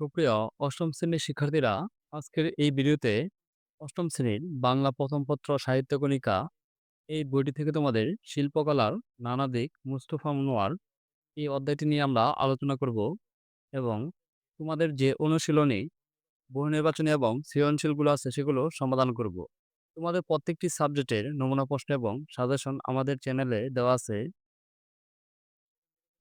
সুপ্রিয় অষ্টম শ্রেণির শিক্ষার্থীরা, আজকের এই ভিডিওতে অষ্টম শ্রেণির বাংলা প্রথম পত্র সাহিত্য কণিকা এই বইটি থেকে তোমাদের শিল্পকলার নানা দিক মুস্তফা মনোয়ার এই অধ্যায়টি নিয়ে আমরা আলোচনা করব এবং তোমাদের যে অনুশীলনী, বহু নির্বাচনী এবং সৃজনশীলগুলো আছে সেগুলো সমাধান করব। তোমাদের প্রত্যেকটি সাবজেক্টের নমুনা প্রশ্ন এবং সাজেশন আমাদের চ্যানেলে দেওয়া আছে।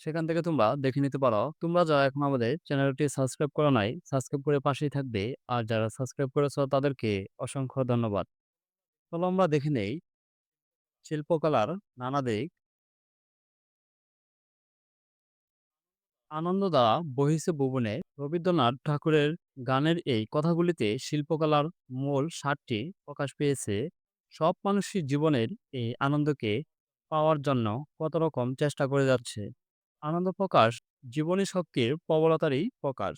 সেখান থেকে তোমরা দেখে নিতে পারো। তোমরা যারা এখন আমাদের চ্যানেলটি সাবস্ক্রাইব করা নাই, সাবস্ক্রাইব করে পাশেই থাকবে। আর যারা সাবস্ক্রাইব করেছ তাদেরকে অসংখ্য ধন্যবাদ। চলো আমরা দেখে নেই শিল্পকলার নানা দিক। আনন্দ দ্বারা বহিছে ভুবনে রবীন্দ্রনাথ ঠাকুরের গানের এই কথাগুলিতে শিল্পকলার মূল সারটি প্রকাশ পেয়েছে। সব মানুষই জীবনের এই আনন্দকে পাওয়ার জন্য কত রকম চেষ্টা করে যাচ্ছে। আনন্দ প্রকাশ, জীবনী শক্তির প্রবলতারই প্রকাশ।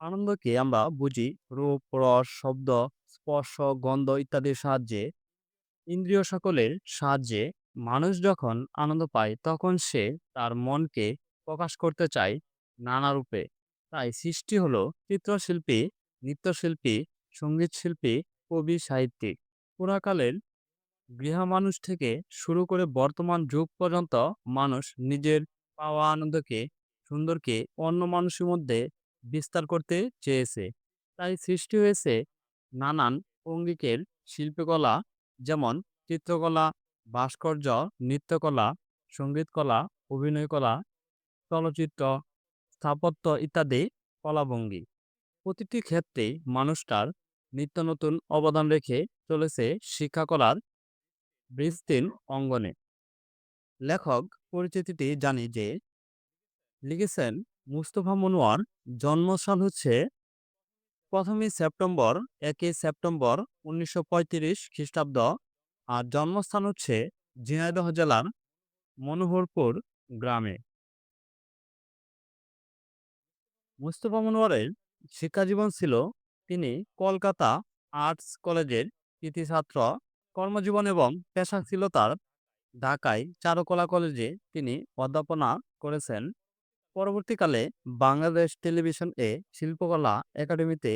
আনন্দকে আমরা বুঝি রূপ, রস, শব্দ, স্পর্শ, গন্ধ ইত্যাদির সাহায্যে। ইন্দ্রিয় সকলের সাহায্যে মানুষ যখন আনন্দ পায়, তখন সে তার মনকে প্রকাশ করতে চায় নানা রূপে। তাই সৃষ্টি হলো চিত্রশিল্পী, নৃত্যশিল্পী সংগীত শিল্পী কবি, সাহিত্যিক। পুরাকালের গৃহমানুষ থেকে শুরু করে বর্তমান যুগ পর্যন্ত মানুষ নিজের পাওয়া আনন্দকে সুন্দরকে অন্য মানুষের মধ্যে বিস্তার করতে চেয়েছে। তাই সৃষ্টি হয়েছে নানান অঙ্গিকের শিল্পকলা যেমন চিত্রকলা, ভাস্কর্য, নৃত্যকলা, সঙ্গীতকলা, অভিনয়কলা, চলচ্চিত্র, স্থাপত্য ইত্যাদি কলাভঙ্গি। প্রতিটি ক্ষেত্রেই মানুষটার নিত্য নতুন অবদান রেখে চলেছে শিক্ষাকলার বিস্তীর্ণ অঙ্গনে। লেখক পরিচিতিটি জানি যে লিখেছেন মুস্তফা মনোয়ার। জন্মসাল হচ্ছে প্রথমই সেপ্টেম্বর, একই সেপ্টেম্বর উনিশশো পঁয়ত্রিশ খ্রিস্টাব্দ। আর জন্মস্থান হচ্ছে ঝিনাইদহ জেলার মনোহরপুর গ্রামে। মুস্তফা মনোয়ারের শিক্ষাজীবন ছিল তিনি কলকাতা আর্টস কলেজের কৃতি ছাত্র কর্মজীবন এবং পেশা ছিল তার ঢাকায় চারুকলা কলেজে তিনি অধ্যাপনা করেছেন। পরবর্তীকালে বাংলাদেশ টেলিভিশন এ শিল্পকলা একাডেমিতে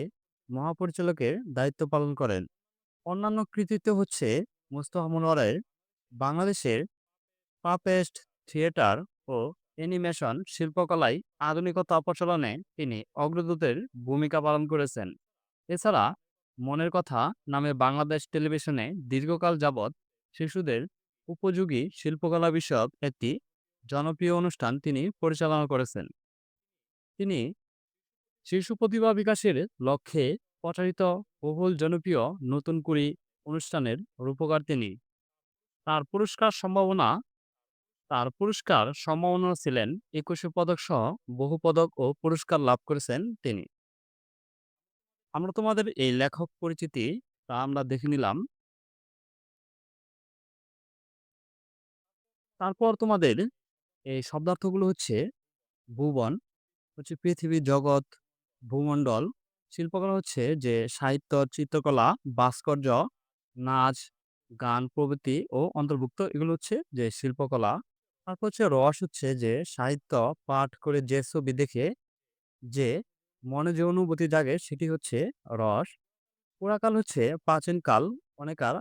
মহাপরিচালকের দায়িত্ব পালন করেন। অন্যান্য কৃতিত্ব হচ্ছে মুস্তফা মনোয়ারের বাংলাদেশের পাপেস্ট থিয়েটার ও অ্যানিমেশন শিল্পকলায় আধুনিকতা প্রচলনে তিনি অগ্রদূতের ভূমিকা পালন করেছেন। এছাড়া মনের কথা নামে বাংলাদেশ টেলিভিশনে দীর্ঘকাল যাবৎ শিশুদের উপযোগী শিল্পকলা বিষয়ক একটি জনপ্রিয় অনুষ্ঠান তিনি পরিচালনা করেছেন। তিনি শিশু প্রতিভা বিকাশের লক্ষ্যে প্রচারিত বহুল জনপ্রিয় নতুন কুড়ি অনুষ্ঠানের রূপকার তিনি। তার পুরস্কার সম্ভাবনা, তার পুরস্কার সম্ভাবনা ছিলেন একুশে পদক সহ বহু পদক ও পুরস্কার লাভ করেছেন তিনি। আমরা তোমাদের এই লেখক পরিচিতি তা আমরা দেখে নিলাম। তারপর তোমাদের এই শব্দার্থগুলো হচ্ছে ভুবন, হচ্ছে পৃথিবী জগৎ, ভূমণ্ডল, শিল্পকলা হচ্ছে যে সাহিত্য, চিত্রকলা, ভাস্কর্য, নাচ, গান প্রভৃতি ও অন্তর্ভুক্ত। এগুলো হচ্ছে যে শিল্পকলা। তারপর হচ্ছে রস হচ্ছে যে সাহিত্য পাঠ করে যে ছবি দেখে যে মনে যে অনুভূতি জাগে সেটি হচ্ছে রস। পুরাকাল হচ্ছে প্রাচীনকাল, অনেকার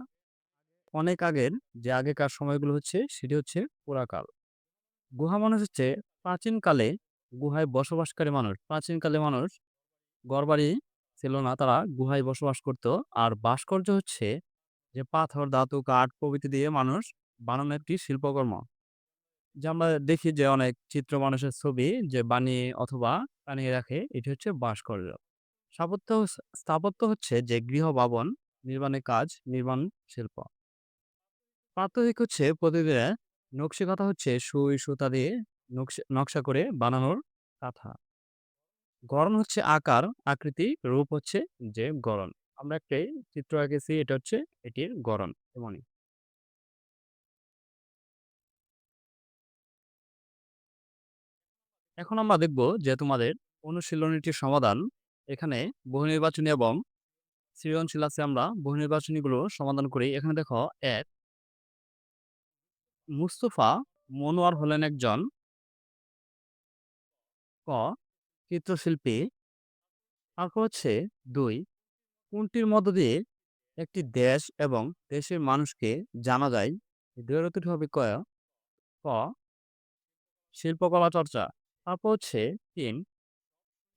অনেক আগের যে আগেকার সময়গুলো হচ্ছে, সেটি হচ্ছে পুরাকাল। গুহা মানুষ হচ্ছে প্রাচীনকালে গুহায় বসবাসকারী মানুষ। প্রাচীনকালে মানুষ ঘরবাড়ি ছিল না, তারা গুহায় বসবাস করত। আর ভাস্কর্য হচ্ছে যে পাথর, ধাতু, কাঠ প্রভৃতি দিয়ে মানুষ বানানো একটি শিল্পকর্ম। যে আমরা দেখি যে অনেক চিত্র মানুষের ছবি যে বানিয়ে অথবা টানিয়ে রাখে, এটি হচ্ছে ভাস্কর্য। স্থাপত্য স্থাপত্য হচ্ছে যে গৃহ, ভবন, নির্মাণের কাজ, নির্মাণ শিল্প। প্রাত্যহিক হচ্ছে প্রতিদিনের নকশি কাঁথা হচ্ছে সুই, সুতা দিয়ে নকশা নকশা করে বানানোর কাঁথা। গড়ন হচ্ছে আকার, আকৃতি, রূপ হচ্ছে যে গড়ন। আমরা একটাই চিত্র এঁকেছি এটা হচ্ছে এটির গড়ন, এমনই। এখন আমরা দেখব যে তোমাদের অনুশীলনীটির সমাধান এখানে বহু নির্বাচনী এবং সৃজনশীল আছে। আমরা বহু নির্বাচনীগুলো সমাধান করি। এখানে দেখো, এক মুস্তফা মনোয়ার হলেন একজন ক চিত্রশিল্পী তারপর হচ্ছে দুই কোনটির মধ্য দিয়ে একটি দেশ এবং দেশের মানুষকে জানা যায়? এই ২ এর উত্তরটি হবে ক, ক শিল্পকলা চর্চা। তারপর হচ্ছে তিন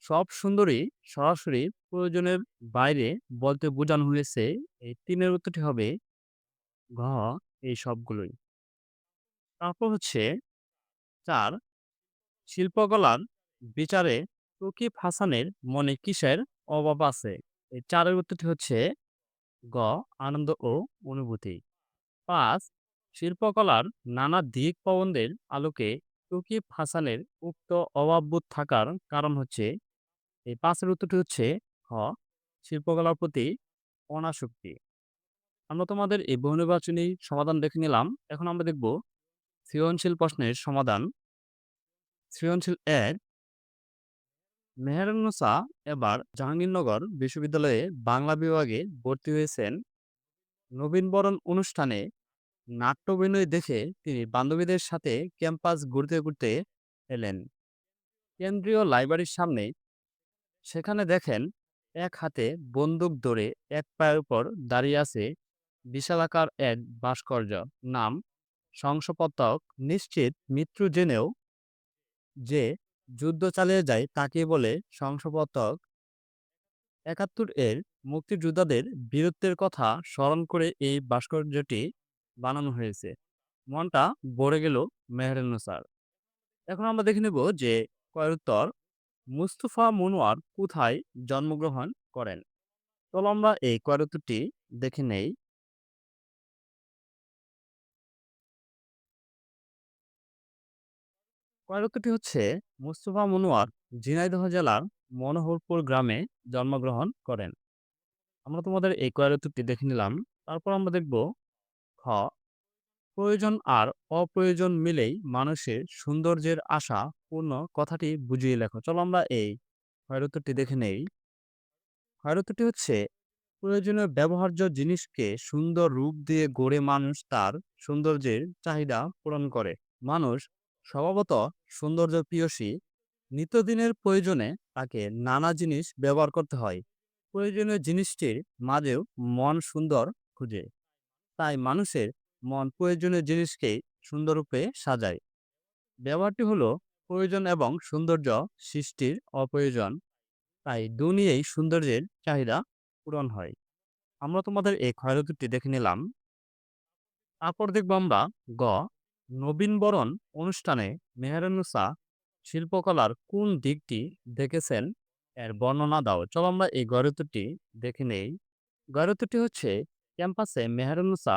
সব সুন্দরী সরাসরি প্রয়োজনের বাইরে বলতে বোঝানো হয়েছে। এই তিনের উত্তরটি হবে ঘ এই সবগুলোই। তারপর হচ্ছে চার শিল্পকলার বিচারে রকিব হাসানের মনে কিসের অভাব আছে? এই চারের উত্তরটি হচ্ছে গ, আনন্দ ও অনুভূতি। পাঁচ, শিল্পকলার নানা দিক প্রবন্ধের আলোকে রকিব হাসানের উক্ত অভাববোধ থাকার কারণ হচ্ছে, এই পাঁচের উত্তরটি হচ্ছে খ শিল্পকলার প্রতি অনাসক্তি। আমরা তোমাদের এই বহুনির্বাচনী সমাধান দেখে নিলাম। এখন আমরা দেখব সৃজনশীল প্রশ্নের সমাধান। সৃজনশীল ১ মেহেরুন্নেছা এবার জাহাঙ্গীরনগর বিশ্ববিদ্যালয়ে বাংলা বিভাগে ভর্তি হয়েছেন। নবীনবরণ অনুষ্ঠানে নাট্যাভিনয় দেখে তিনি বান্ধবীদের সাথে ক্যাম্পাস ঘুরতে, ঘুরতে এলেন। কেন্দ্রীয় লাইব্রেরির সামনে সেখানে দেখেন এক হাতে বন্দুক ধরে এক পায়ের উপর দাঁড়িয়ে আছে বিশালাকার এক ভাস্কর্য। নাম শংসপতক। নিশ্চিত মৃত্যু জেনেও যে যুদ্ধ চালিয়ে যায় তাকে বলে শংসপতক। ৭১ এর মুক্তিযোদ্ধাদের বীরত্বের কথা স্মরণ করে এই ভাস্কর্যটি বানানো হয়েছে। মনটা ভরে গেল মেহেরুন্নেছার। এখন আমরা দেখে নেব যে কয়ের মুস্তাফা মনোয়ার কোথায় জন্মগ্রহণ করেন? চলো আমরা এই কয়ের দেখে নেই। কয়ের হচ্ছে মুস্তাফা মনোয়ার, ঝিনাইদহ জেলার মনোহরপুর গ্রামে জন্মগ্রহণ করেন। আমরা তোমাদের এই কয়ের দেখে নিলাম। তারপর আমরা দেখব খ, প্রয়োজন আর অপ্রয়োজন মিলেই মানুষের সৌন্দর্যের আশা পূর্ণ কথাটি বুঝিয়ে লেখো। চলো আমরা এই ক্ষয়ের দেখে নেই। ক্ষয়ের হচ্ছে প্রয়োজনীয় ব্যবহার্য জিনিসকে সুন্দর রূপ দিয়ে গড়ে মানুষ তার সৌন্দর্যের চাহিদা পূরণ করে। মানুষ স্বভাবত সৌন্দর্য প্রিয়সী। নিত্যদিনের প্রয়োজনে তাকে নানা জিনিস ব্যবহার করতে হয়। প্রয়োজনীয় জিনিসটির মাঝেও মন সুন্দর খুঁজে। তাই মানুষের মন প্রয়োজনীয় জিনিসকেই সুন্দররূপে সাজায়। ব্যবহারটি হলো প্রয়োজন এবং সৌন্দর্য সৃষ্টির অপ্রয়োজন। তাই দুনিয়ায় সৌন্দর্যের চাহিদা পূরণ হয়। আমরা তোমাদের এই ক্ষয়ের উত্তরটি দেখে নিলাম। তারপর দেখব আমরা গ নবীনবরণ অনুষ্ঠানে মেহেরুন্নেছা শিল্পকলার কোন দিকটি দেখেছেন এর বর্ণনা দাও। চলো আমরা এই গয়ের দেখে নেই। গয়ের হচ্ছে ক্যাম্পাসে মেহেরুন্নেছা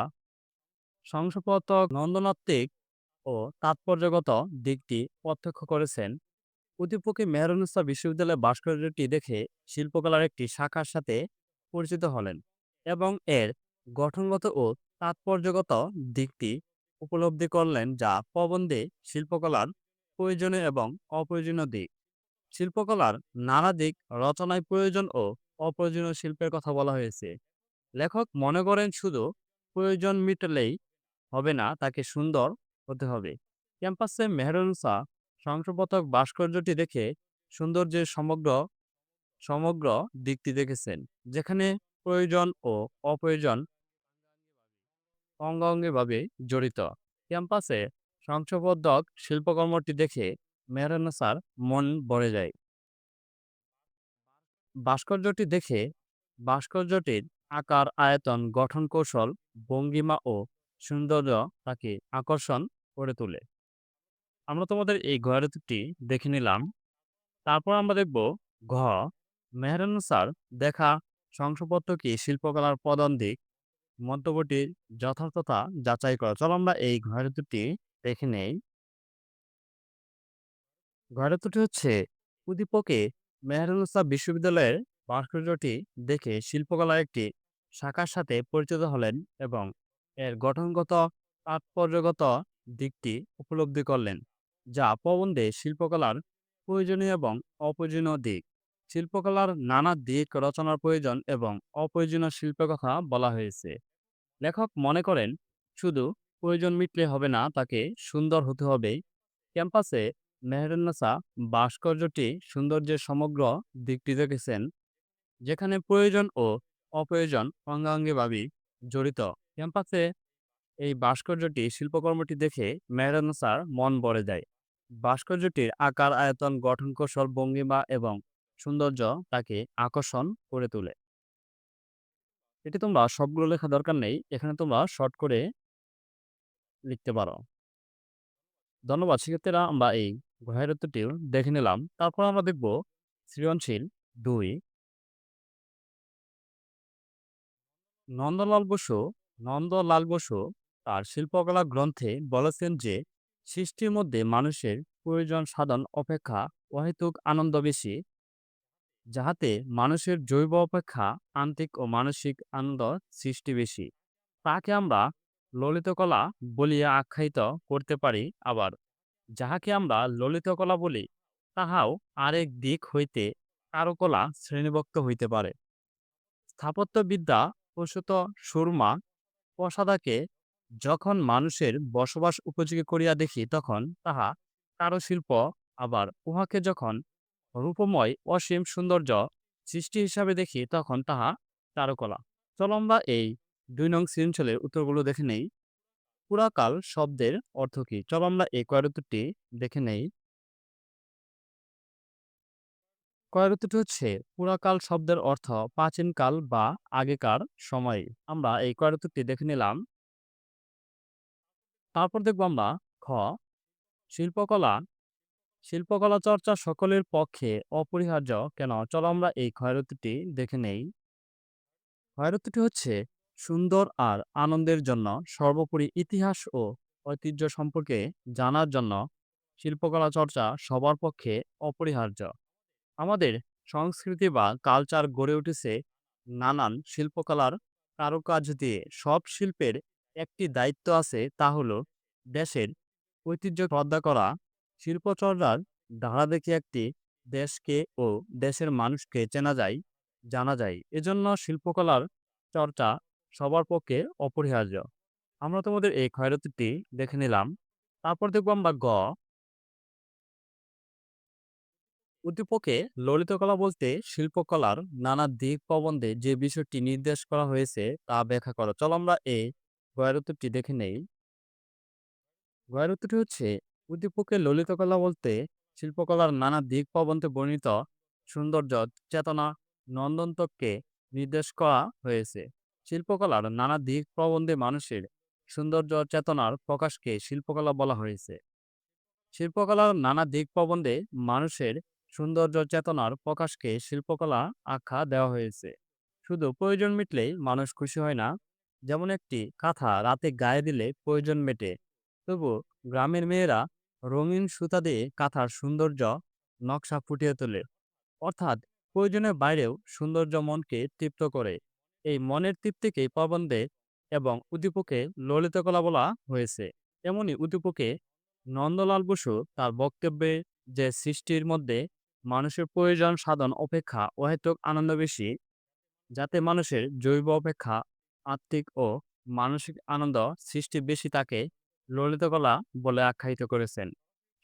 শংসপতক নন্দনাত্মিক ও তাৎপর্যগত দিকটি প্রত্যক্ষ করেছেন। প্রতিপক্ষে মেহেরুন্নেছা বিশ্ববিদ্যালয়ের ভাস্কর্যটি দেখে শিল্পকলার একটি শাখার সাথে পরিচিত হলেন এবং এর গঠনগত ও তাৎপর্যগত দিকটি উপলব্ধি করলেন যা প্রবন্ধে শিল্পকলার প্রয়োজনীয় এবং অপ্রয়োজনীয় দিক। শিল্পকলার নানা দিক রচনায় প্রয়োজন ও অপ্রয়োজনীয় শিল্পের কথা বলা হয়েছে। লেখক মনে করেন শুধু প্রয়োজন মিটলেই হবে না, তাকে সুন্দর হতে হবে। ক্যাম্পাসে মেহেরুন্নেছা শংসপতক ভাস্কর্যটি দেখে সৌন্দর্যের সমগ্র সমগ্র দিকটি দেখেছেন। যেখানে প্রয়োজন ও অপ্রয়োজন অঙ্গাঙ্গিভাবে জড়িত। ক্যাম্পাসে শংসপতক শিল্পকর্মটি দেখে মেহেরুন্নেছার মন ভরে যায়। ভাস্কর্যটি দেখে ভাস্কর্যটির আকার, আয়তন, গঠন কৌশল, ভঙ্গিমা ও সৌন্দর্য তাকে আকর্ষণ করে তোলে। আমরা তোমাদের এই উত্তরটি দেখে নিলাম। তারপর আমরা দেখব ঘ মেহেরুন্নেছার দেখা শংসপত্র কি শিল্পকলার প্রধান দিক? মন্তব্যটির যথার্থতা যাচাই করা। চলো আমরা এই ঘয়ের উত্তরটি দেখে নেই। ঘয়ের উত্তরটি হচ্ছে উদ্দীপকে মেহেরুন্নেছা বিশ্ববিদ্যালয়ের ভাস্কর্যটি দেখে শিল্পকলার একটি শাখার সাথে পরিচিত হলেন এবং এর গঠনগত তাৎপর্যগত দিকটি উপলব্ধি করলেন, যা প্রবন্ধে শিল্পকলার প্রয়োজনীয় এবং অপ্রয়োজনীয় দিক। শিল্পকলার নানা দিক রচনার প্রয়োজন এবং অপ্রয়োজনীয় শিল্পের কথা বলা হয়েছে। লেখক মনে করেন শুধু প্রয়োজন মিটলে হবে না তাকে সুন্দর হতে হবে। ক্যাম্পাসে মেহেরুন্নেছা ভাস্কর্যটি সৌন্দর্যের সমগ্র দিকটি দেখেছেন যেখানে প্রয়োজন ও অপ্রয়োজন অঙ্গাঙ্গিভাবে জড়িত। ক্যাম্পাসে এই ভাস্কর্যটি শিল্পকর্মটি দেখে মেহরান মন ভরে যায়। ভাস্কর্যটির আকার, আয়তন, গঠন কৌশল, ভঙ্গিমা এবং সৌন্দর্য তাকে আকর্ষণ করে তোলে। এটি তোমরা সবগুলো লেখা দরকার নেই। এখানে তোমরা শর্ট করে লিখতে পারো। ধন্যবাদ শিক্ষার্থীরা আমরা এই ঘয়ের দেখে নিলাম। তারপর আমরা দেখব সৃজনশীল ২ নন্দলাল বসু নন্দলাল বসু তার শিল্পকলা গ্রন্থে বলেছেন যে, সৃষ্টির মধ্যে মানুষের প্রয়োজন সাধন, অপেক্ষা, অহেতুক আনন্দ বেশি যাহাতে মানুষের জৈব অপেক্ষা, আন্তিক ও মানসিক আনন্দ সৃষ্টি বেশি। তাকে আমরা ললিত কলা বলিয়া আখ্যায়িত করতে পারি আবার। যাহাকে আমরা ললিত কলা বলি, তাহাও আরেক দিক হইতে কারুকলা শ্রেণীভুক্ত হইতে পারে। স্থাপত্যবিদ্যা প্রসূত সুরমা প্রসাদাকে যখন মানুষের বসবাস উপযোগী করিয়া দেখি, তখন তাহা কারুশিল্প আবার উহাকে যখন রূপময় অসীম সৌন্দর্য সৃষ্টি হিসাবে দেখি তখন তাহা চারুকলা চলো আমরা এই দুই নং সৃজনশীলের উত্তরগুলো দেখে নেই। পুরাকাল শব্দের অর্থ কি? চলো আমরা এই কয়ের উত্তরটি দেখে নেই। কয়ের উত্তরটি হচ্ছে পুরাকাল শব্দের অর্থ প্রাচীনকাল বা আগেকার সময়। আমরা এই কয়ের উত্তরটি দেখে নিলাম। তারপর দেখব আমরা খ শিল্পকলা শিল্পকলা চর্চা সকলের পক্ষে অপরিহার্য, কেন? চলো আমরা এই ক্ষয়রত্বটি দেখে নেই। ক্ষয়রত্বটি হচ্ছে সুন্দর আর আনন্দের জন্য, সর্বোপরি ইতিহাস ও ঐতিহ্য সম্পর্কে জানার জন্য শিল্পকলা চর্চা সবার পক্ষে অপরিহার্য। আমাদের সংস্কৃতি বা কালচার গড়ে উঠেছে নানান শিল্পকলার কারুকাজ দিয়ে। সব শিল্পের একটি দায়িত্ব আছে তা হলো দেশের ঐতিহ্য শ্রদ্ধা করা শিল্পচর্চার ধারা দেখে একটি দেশকে ও দেশের মানুষকে চেনা যায়, জানা যায়। এজন্য শিল্পকলার চর্চা সবার পক্ষে অপরিহার্য। আমরা তোমাদের এই ক্ষয়রতিটি দেখে নিলাম। তারপর দেখব আমরা গ। উদ্দীপকে ললিতকলা বলতে শিল্পকলার নানা দিক প্রবন্ধে যে বিষয়টি নির্দেশ করা হয়েছে তা ব্যাখ্যা করো। চলো আমরা এই গয়ের উত্তরটি দেখে নেই। গয়ের উত্তরটি হচ্ছে উদ্দীপকে ললিতকলা বলতে শিল্পকলার নানা দিক প্রবন্ধে বর্ণিত সৌন্দর্য, চেতনা, নন্দন্তককে নির্দেশ করা হয়েছে। শিল্পকলার নানা দিক প্রবন্ধে মানুষের সৌন্দর্য, চেতনার প্রকাশকে শিল্পকলা বলা হয়েছে। শিল্পকলার নানা দিক প্রবন্ধে মানুষের সৌন্দর্য, চেতনার প্রকাশকে শিল্পকলা আখ্যা দেওয়া হয়েছে। শুধু প্রয়োজন মিটলেই মানুষ খুশি হয় না। যেমন একটি কাঁথা রাতে গায়ে দিলে প্রয়োজন মেটে তবু গ্রামের মেয়েরা রঙিন সুতা দিয়ে কাঁথার সৌন্দর্য নকশা ফুটিয়ে তোলে। অর্থাৎ প্রয়োজনের বাইরেও সৌন্দর্য মনকে তৃপ্ত করে। এই মনের তৃপ্তিকে প্রবন্ধে এবং উদ্দীপকে ললিতকলা বলা হয়েছে। এমনই উদ্দীপকে নন্দলাল বসু তার বক্তব্যে যে সৃষ্টির মধ্যে মানুষের প্রয়োজন সাধন অপেক্ষা অহেতুক আনন্দ বেশি, যাতে মানুষের জৈব অপেক্ষা, আত্মিক ও মানসিক আনন্দ সৃষ্টি বেশি তাকে ললিতকলা বলে আখ্যায়িত করেছেন।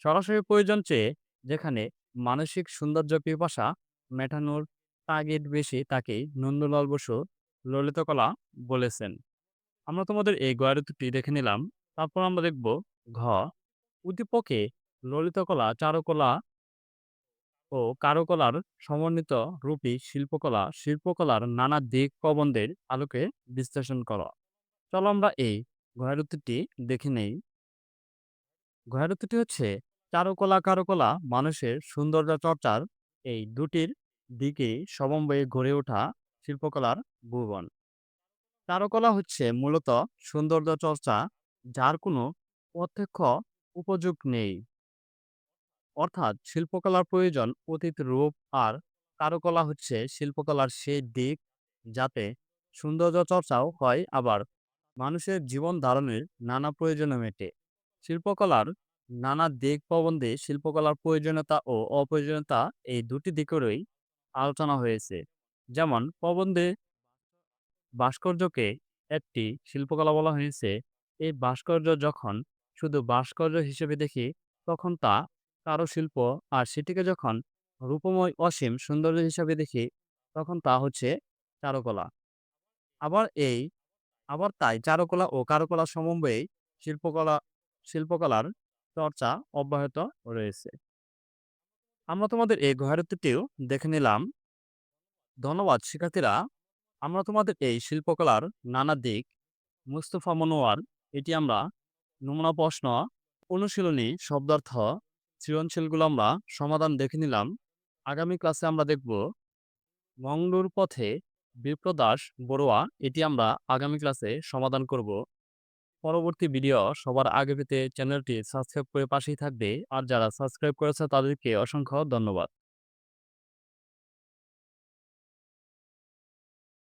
সরাসরি প্রয়োজন চেয়ে যেখানে মানসিক সৌন্দর্য পিপাসা মেটানোর তাগিদ বেশি তাকে নন্দলাল বসু ললিতকলা বলেছেন। আমরা তোমাদের এই গয়ারুটি দেখে নিলাম। তারপর আমরা দেখব ঘ। উদ্দীপকে ললিতকলা চারুকলা ও কারুকলার সমন্বিত রূপী শিল্পকলা, শিল্পকলার নানা দিক প্রবন্ধের আলোকে বিশ্লেষণ করা। চলো আমরা এই ঘয়ারুত্বটি দেখে নেই। ঘয়ারুত্বটি হচ্ছে, চারুকলা, কারুকলা, মানুষের সৌন্দর্য চর্চার এই দুটির দিকে সমন্বয়ে গড়ে ওঠা শিল্পকলার ভুবন। চারুকলা হচ্ছে মূলত সৌন্দর্য চর্চা, যার কোনো প্রত্যক্ষ উপযোগ নেই। অর্থাৎ শিল্পকলার প্রয়োজন অতীত রূপ আর কারুকলা হচ্ছে শিল্পকলার সেই দিক যাতে সৌন্দর্য চর্চাও হয় আবার মানুষের জীবন ধারণের নানা প্রয়োজনে মেটে। শিল্পকলার নানা দিক প্রবন্ধে শিল্পকলার প্রয়োজনীয়তা ও অপ্রয়োজনীয়তা এই দুটি দিকেরই আলোচনা হয়েছে। যেমন, প্রবন্ধে ভাস্কর্যকে একটি শিল্পকলা বলা হয়েছে। এই ভাস্কর্য যখন শুধু ভাস্কর্য হিসেবে দেখি, তখন তা কারুশিল্প আর সেটিকে যখন রূপময় অসীম সৌন্দর্য হিসাবে দেখি, তখন তা হচ্ছে চারুকলা। আবার এই আবার তাই চারুকলা ও কারুকলা সমন্বয়েই শিল্পকলা শিল্পকলার চর্চা অব্যাহত রয়েছে। আমরা তোমাদের এই গুহার দেখে নিলাম। ধন্যবাদ শিক্ষার্থীরা। আমরা তোমাদের এই শিল্পকলার নানা দিক মুস্তফা মনোয়ার এটি আমরা নমুনা প্রশ্ন, অনুশীলনী, শব্দার্থ, সৃজনশীলগুলো আমরা সমাধান দেখে নিলাম। আগামী ক্লাসে আমরা দেখব মঙ্গলুর পথে বিপ্রদাস, বড়ুয়া, এটি আমরা আগামী ক্লাসে সমাধান করব। পরবর্তী ভিডিও সবার আগে পেতে চ্যানেলটি সাবস্ক্রাইব করে পাশেই থাকবে। আর যারা সাবস্ক্রাইব করেছে তাদেরকে অসংখ্য ধন্যবাদ।